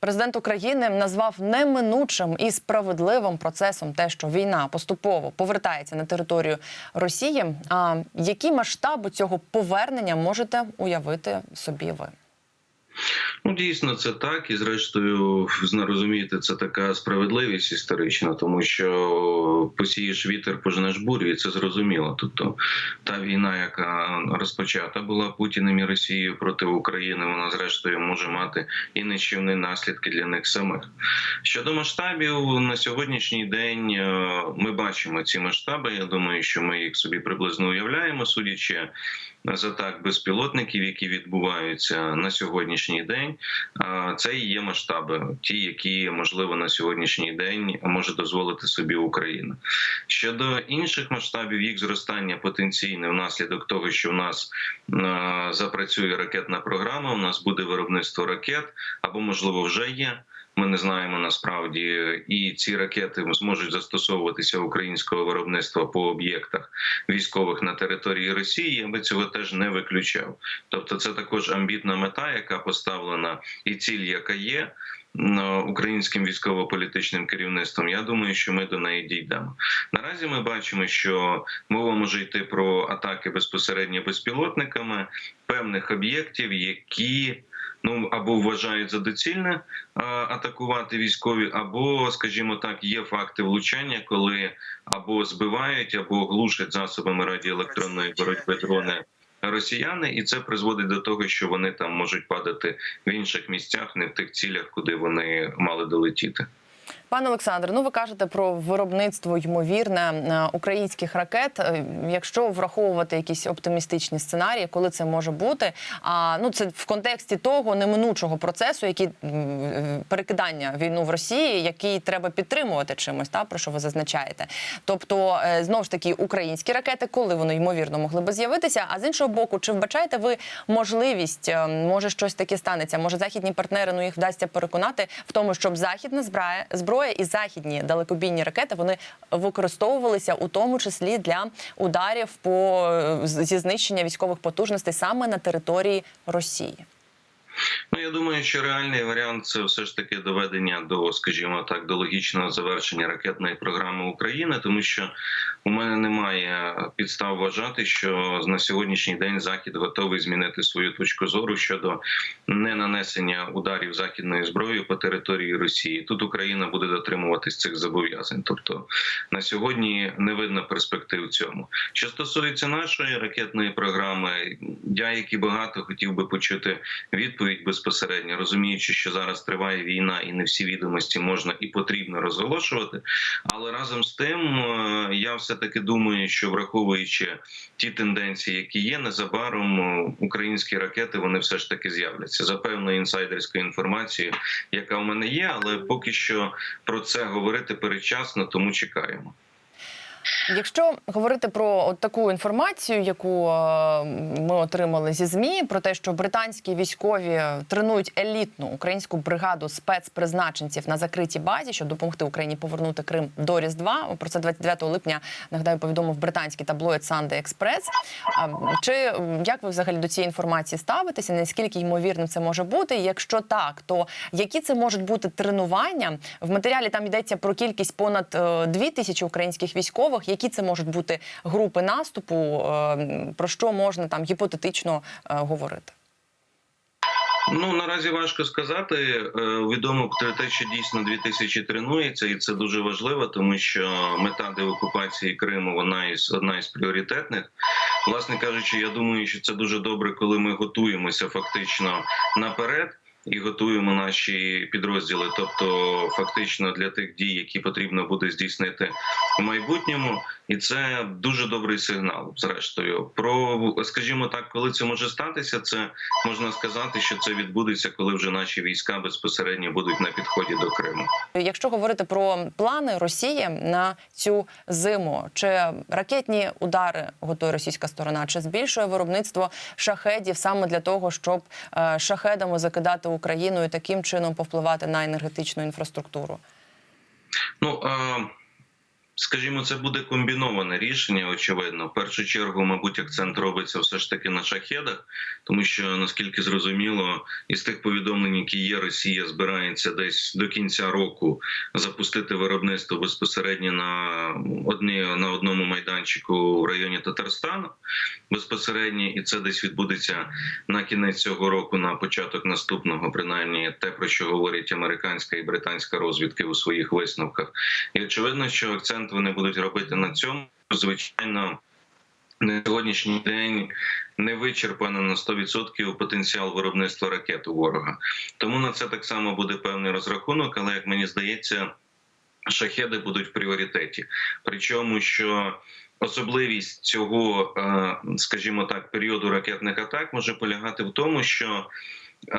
Президент України назвав неминучим і справедливим процесом те, що війна поступово повертається на територію Росії. А які масштаби цього повернення можете уявити собі ви? Ну, дійсно, це так, і зрештою, розумієте, це така справедливість історична, тому що посієш вітер, пожнеш бурю, і це зрозуміло. Тобто та війна, яка розпочата була Путіним і Росією проти України, вона зрештою може мати і нищівні наслідки для них самих. Щодо масштабів, на сьогоднішній день е, ми бачимо ці масштаби. Я думаю, що ми їх собі приблизно уявляємо, судячи з атак безпілотників, які відбуваються на сьогоднішній день. Це і є масштаби, ті, які можливо на сьогоднішній день може дозволити собі Україна. Щодо інших масштабів, їх зростання потенційне внаслідок того, що в нас запрацює ракетна програма, у нас буде виробництво ракет або можливо вже є. Ми не знаємо насправді, і ці ракети зможуть застосовуватися українського виробництва по об'єктах військових на території Росії. Я би цього теж не виключав. Тобто, це також амбітна мета, яка поставлена, і ціль, яка є. Українським військово-політичним керівництвом, я думаю, що ми до неї дійдемо. Наразі ми бачимо, що мова може йти про атаки безпосередньо безпілотниками певних об'єктів, які ну або вважають за доцільне а, атакувати військові, або, скажімо так, є факти влучання, коли або збивають, або глушать засобами радіоелектронної боротьби дрони. Росіяни, і це призводить до того, що вони там можуть падати в інших місцях, не в тих цілях, куди вони мали долетіти. Пане Олександре, ну ви кажете про виробництво ймовірне е, українських ракет. Е, Якщо враховувати якісь оптимістичні сценарії, коли це може бути, а ну це в контексті того неминучого процесу, який е, перекидання війну в Росії, який треба підтримувати чимось, та про що ви зазначаєте. Тобто, знову ж таки, українські ракети, коли вони ймовірно могли би з'явитися. А з іншого боку, чи вбачаєте ви можливість, може щось таке станеться? Може, західні партнери ну їх вдасться переконати в тому, щоб західна зброя зброя і західні далекобійні ракети вони використовувалися у тому числі для ударів по зі знищення військових потужностей саме на території Росії. Ну я думаю, що реальний варіант це все ж таки доведення до, скажімо так, до логічного завершення ракетної програми України, тому що у мене немає підстав вважати, що на сьогоднішній день Захід готовий змінити свою точку зору щодо ненанесення ударів західною зброєю по території Росії. Тут Україна буде дотримуватись цих зобов'язань. Тобто на сьогодні не видно перспектив цьому. Що стосується нашої ракетної програми, я як і багато хотів би почути відповідь безпосередньо, розуміючи, що зараз триває війна, і не всі відомості можна і потрібно розголошувати. Але разом з тим, е, я все таки думаю, що враховуючи ті тенденції, які є, незабаром е, українські ракети вони все ж таки з'являться за певною інсайдерською інформацією, яка в мене є, але поки що про це говорити передчасно, тому чекаємо. Якщо говорити про от таку інформацію, яку е, ми отримали зі змі, про те, що британські військові тренують елітну українську бригаду спецпризначенців на закритій базі, щоб допомогти Україні повернути Крим до Різдва. Про це 29 липня нагадаю повідомив британський таблоїд Sunday Express. Чи як ви взагалі до цієї інформації ставитеся? Наскільки ймовірним це може бути? Якщо так, то які це можуть бути тренування? В матеріалі там йдеться про кількість понад е, дві тисячі українських військових. Які це можуть бути групи наступу? Е, Про що можна там гіпотетично е, говорити? Ну наразі важко сказати. Е, Відомо про те, що дійсно 2000 тренується, і це дуже важливо, тому що мета деокупації Криму вона із одна із пріоритетних. Власне кажучи, я думаю, що це дуже добре, коли ми готуємося фактично наперед. І готуємо наші підрозділи, тобто фактично для тих дій, які потрібно буде здійснити в майбутньому, і це дуже добрий сигнал. Зрештою, про скажімо так, коли це може статися, це можна сказати, що це відбудеться, коли вже наші війська безпосередньо будуть на підході до Криму. Якщо говорити про плани Росії на цю зиму, чи ракетні удари готує російська сторона, чи збільшує виробництво шахедів саме для того, щоб е, шахедами закидати Україну і таким чином повпливати на енергетичну інфраструктуру? Ну е, Скажімо, це буде комбіноване рішення. Очевидно, в першу чергу, мабуть, акцент робиться все ж таки на шахедах, тому що наскільки зрозуміло, із тих повідомлень, які є, Росія збирається десь до кінця року запустити виробництво безпосередньо на одні на одному майданчику в районі Татарстану. Безпосередньо, і це десь відбудеться на кінець цього року, на початок наступного, принаймні те, про що говорять американська і британська розвідки у своїх висновках. І очевидно, що акцент вони будуть робити на цьому. Звичайно, на сьогоднішній день не вичерпано на 100% потенціал виробництва ракет у ворога. Тому на це так само буде певний розрахунок, але як мені здається, шахеди будуть в пріоритеті. Причому що. Особливість цього, е, скажімо так, періоду ракетних атак може полягати в тому, що е,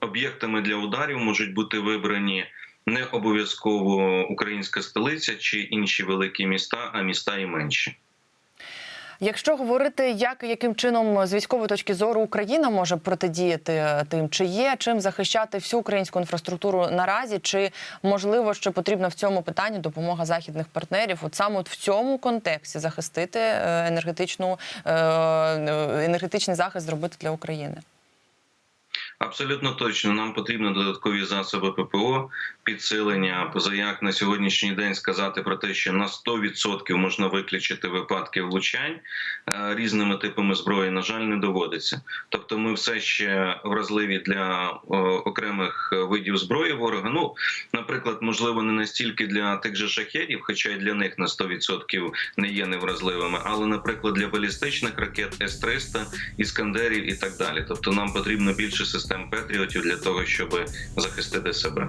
об'єктами для ударів можуть бути вибрані не обов'язково українська столиця чи інші великі міста, а міста і менші. Якщо говорити, як яким чином з військової точки зору Україна може протидіяти тим, чи є чим захищати всю українську інфраструктуру наразі, чи можливо, що потрібна в цьому питанні допомога західних партнерів, от саме в цьому контексті захистити е, енергетичну е, енергетичний захист зробити для України? Абсолютно точно нам потрібні додаткові засоби ППО, підсилення. Позаяк на сьогоднішній день сказати про те, що на 100% можна виключити випадки влучань е, різними типами зброї, на жаль, не доводиться. Тобто, ми все ще вразливі для е, окремих видів зброї ворога. Ну, наприклад, можливо, не настільки для тих же шахедів, хоча й для них на 100% не є невразливими, але, наприклад, для балістичних ракет С-300, іскандерів і так далі. Тобто, нам потрібно більше систем Петріотів для того, щоб захистити себе.